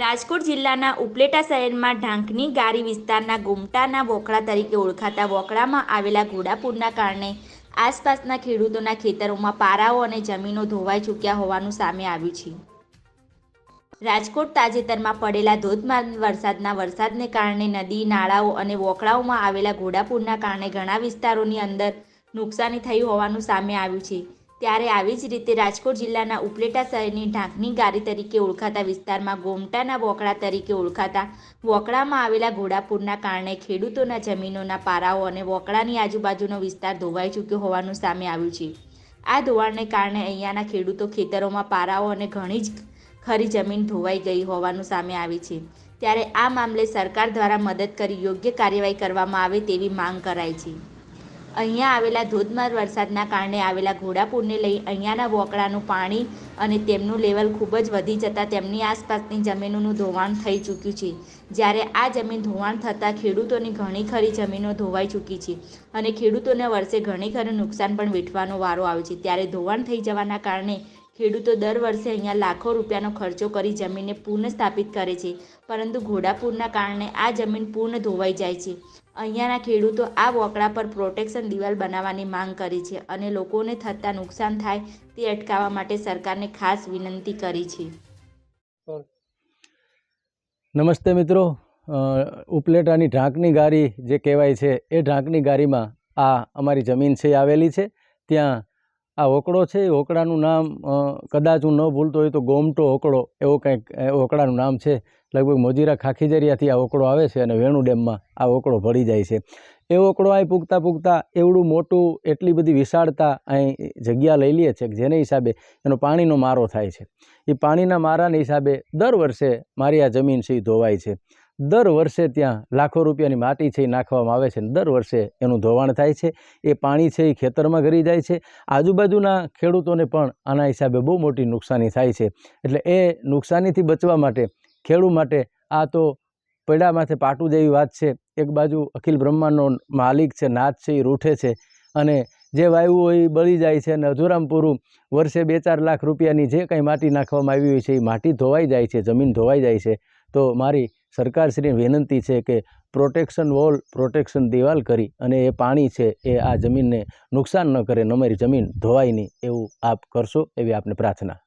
રાજકોટ જિલ્લાના ઉપલેટા શહેરમાં ઢાંકની ગારી વિસ્તારના ગુમટાના વોકળા તરીકે ઓળખાતા વોકળામાં આવેલા ઘોડાપુરના કારણે આસપાસના ખેડૂતોના ખેતરોમાં પારાઓ અને જમીનો ધોવાઈ ચૂક્યા હોવાનું સામે આવ્યું છે. રાજકોટ તાજેતરમાં પડેલા ધોધમાર વરસાદના વરસાદને કારણે નદી, નાળાઓ અને વોકળાઓમાં આવેલા ઘોડાપુરના કારણે ઘણા વિસ્તારોની અંદર નુકસાની થઈ હોવાનું સામે આવ્યું છે. ત્યારે આવી જ રીતે રાજકોટ જિલ્લાના ઉપલેટા શહેરની ઢાંકની ગારી તરીકે ઓળખાતા વિસ્તારમાં ગોમટાના વોકળા તરીકે ઓળખાતા વોકળામાં આવેલા ઘોડાપુરના કારણે ખેડૂતોના જમીનોના પારાઓ અને વોકળાની આજુબાજુનો વિસ્તાર ધોવાઈ ચૂક્યો હોવાનું સામે આવ્યું છે. આ ધોવાણને કારણે અહીંયાના ખેડૂતો ખેતરોમાં પારાઓ અને ઘણી જ ખરી જમીન ધોવાઈ ગઈ હોવાનું સામે આવી છે. ત્યારે આ મામલે સરકાર દ્વારા મદદ કરી યોગ્ય કાર્યવાહી કરવામાં આવે તેવી માંગ કરાઈ છે. અહીંયા આવેલા ધોધમાર વરસાદના કારણે આવેલા ઘોડાપૂરને લઈ અહીંયાના વોકળાનું પાણી અને તેમનું લેવલ ખૂબ જ વધી જતાં તેમની આસપાસની જમીનોનું ધોવાણ થઈ ચૂક્યું છે. જ્યારે આ જમીન ધોવાણ થતાં ખેડૂતોની ઘણી ખરી જમીનો ધોવાઈ ચૂકી છે અને ખેડૂતોને વર્ષે ઘણી ખરું નુકસાન પણ વેઠવાનો વારો આવે છે. ત્યારે ધોવાણ થઈ જવાના કારણે ખેડૂતો દર વર્ષે અહીંયા લાખો રૂપિયાનો ખર્ચો કરી જમીનને પુનઃ સ્થાપિત કરે છે. પરંતુ ઘોડાપૂરના કારણે આ જમીન પૂર્ણ ધોવાઈ જાય છે. અહીંયાના ખેડૂતો આ વોકળા પર પ્રોટેક્શન દિવાલ બનાવવાની માંગ કરી છે અને લોકોને થતાં નુકસાન થાય તે અટકાવવા માટે સરકારને ખાસ વિનંતી કરી છે. નમસ્તે મિત્રો. ઉપલેટાની ઢાંકની ગારી જે કહેવાય છે એ ઢાંકની ગારીમાં આ અમારી જમીન છે આવેલી છે. ત્યાં આ ઓકળો છે, એ ઓકળાનું નામ કદાચ હું ન ભૂલતો હોય તો ગોમટો ઓકળો એવો કંઈક હોકળાનું નામ છે. લગભગ મોજીરા ખાખીજરિયાથી આ ઓકળો આવે છે અને વેણુ ડેમમાં આ ઓકળો ભળી જાય છે. એ ઓકળો અહીં પૂગતા પૂગતા એવડું મોટું, એટલી બધી વિશાળતા અહીં જગ્યા લઈ લે છે જેને હિસાબે એનો પાણીનો મારો થાય છે. એ પાણીના મારાને હિસાબે દર વર્ષે મારી આ જમીન છે એ ધોવાય છે. દર વર્ષે ત્યાં લાખો રૂપિયાની માટી છે એ નાખવામાં આવે છે ને દર વર્ષે એનું ધોવાણ થાય છે, એ પાણી છે એ ખેતરમાં ઘરી જાય છે. આજુબાજુના ખેડૂતોને પણ આના હિસાબે બહુ મોટી નુકસાની થાય છે. એટલે એ નુકસાનીથી બચવા માટે ખેડૂત માટે આ તો પૈડા માથે પાટું જેવી વાત છે. એક બાજુ અખિલ બ્રહ્માંડનો માલિક છે નાથ છે, એ રૂઠે છે અને જે વાયુ હોય એ બળી જાય છે અને અધૂરામ પૂરું વર્ષે બે ચાર લાખ રૂપિયાની જે કંઈ માટી નાખવામાં આવી હોય છે એ માટી ધોવાઈ જાય છે, જમીન ધોવાઈ જાય છે. તો મારી સરકારશ્રીને વિનંતી છે કે પ્રોટેક્શન વોલ, પ્રોટેક્શન દિવાલ કરી અને એ પાણી છે એ આ જમીનને નુકસાન ન કરે ન અમારી જમીન ધોવાય નહીં એવું આપ કરશો એવી આપને પ્રાર્થના.